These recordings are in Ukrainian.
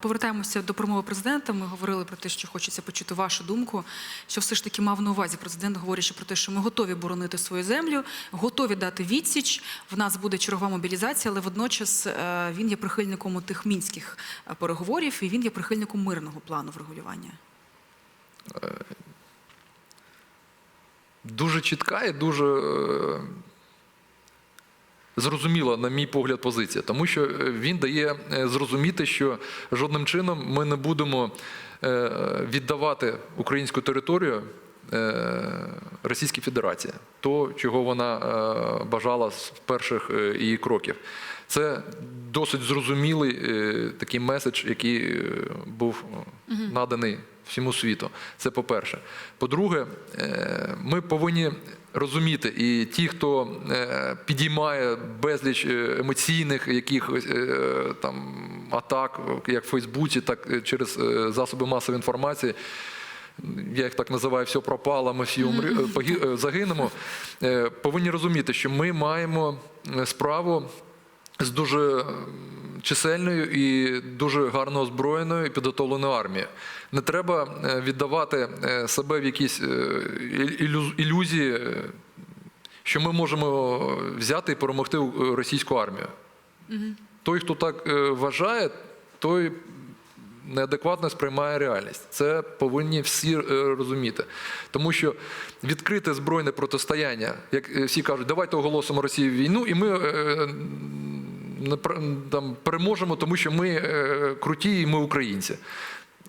Повертаємося до промови президента. Ми говорили про те, що хочеться почути вашу думку. Що все ж таки мав на увазі президент, говорячи про те, що ми готові боронити свою землю, готові дати відсіч. В нас буде чергова мобілізація, але водночас е, він є прихильником тих мінських е, переговорів і він є прихильником мирного плану врегулювання. Дуже чітка і дуже е, зрозуміла, на мій погляд, позиція. Тому що е, він дає е, зрозуміти, що жодним чином ми не будемо е, віддавати українську територію Російській Федерації, то, чого вона е, бажала з перших е, її кроків. Це досить зрозумілий е, такий меседж, який е, був е, наданий всьому світу. Це по-перше. По-друге, е, ми повинні розуміти, і ті, хто е, підіймає безліч е, емоційних якихось е, там атак, як в Фейсбуці, так через е, засоби масової інформації. Я їх так називаю, все пропало, ми всі погі- е, загинемо. Е, Повинні розуміти, що ми маємо е, справу з дуже чисельною і дуже гарно озброєною і підготовленою армією. Не треба віддавати себе в якісь ілюзії, що ми можемо взяти і перемогти російську армію. Той, хто так вважає, той неадекватно сприймає реальність. Це повинні всі е, розуміти. Тому що відкрите збройне протистояння, як е, всі кажуть, давайте оголосимо Росії війну, і ми е, там, переможемо, тому що ми круті і ми українці.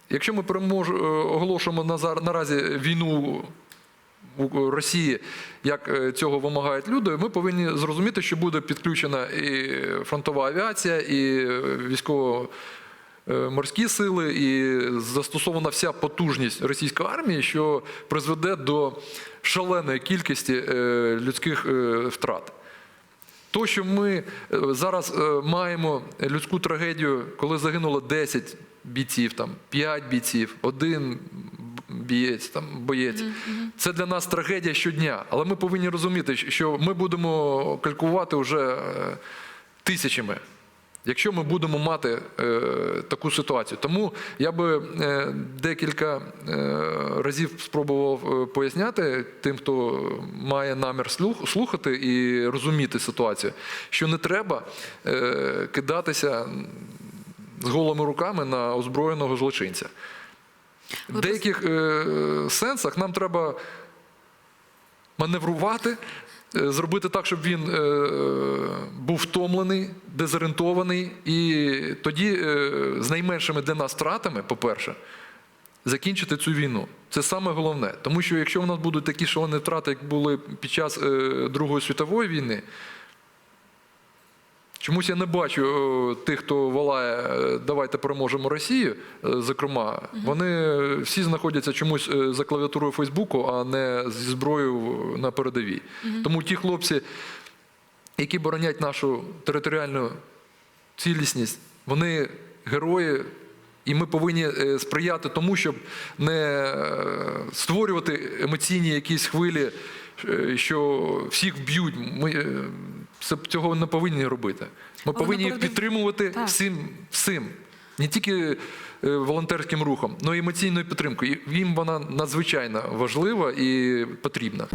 Якщо ми перемож, оголошуємо назар- наразі війну Росії, як цього вимагають люди, ми повинні зрозуміти, що буде підключена і фронтова авіація, і військово. Е, Морські сили і застосована вся потужність російської армії, що призведе до шаленої кількості е, людських е, втрат. То, що ми зараз маємо людську трагедію, коли загинуло 10 бійців, там, 5 бійців, один бієць, там, боєць, це для нас трагедія щодня. Але ми повинні розуміти, що ми будемо калькувати вже тисячами. Якщо ми будемо мати е, таку ситуацію, тому я би е, декілька е, разів спробував поясняти тим, хто має намір слух, слухати і розуміти ситуацію, що не треба кидатися з голими руками на озброєного злочинця. В деяких е, сенсах нам треба маневрувати, зробити так, щоб він е, був втомлений, дезорієнтований, і тоді е, з найменшими для нас втратами, по-перше, закінчити цю війну. Це саме головне. Тому що якщо в нас будуть такі шалені втрати, як були під час е, Другої світової війни, Чомусь я не бачу е, тих, хто волає е, давайте переможемо Росію. е, Зокрема, вони всі знаходяться чомусь за клавіатурою Фейсбуку, а не зі зброєю на передовій. Тому ті хлопці, які боронять нашу територіальну цілісність, вони герої. І ми повинні сприяти тому, щоб не створювати емоційні якісь хвилі, що всіх б'ють. Ми цього не повинні робити. Ми Але повинні їх підтримувати Так. всім, всім. Не тільки е, волонтерським рухом, але й емоційною підтримкою. Їм вона надзвичайно важлива і потрібна.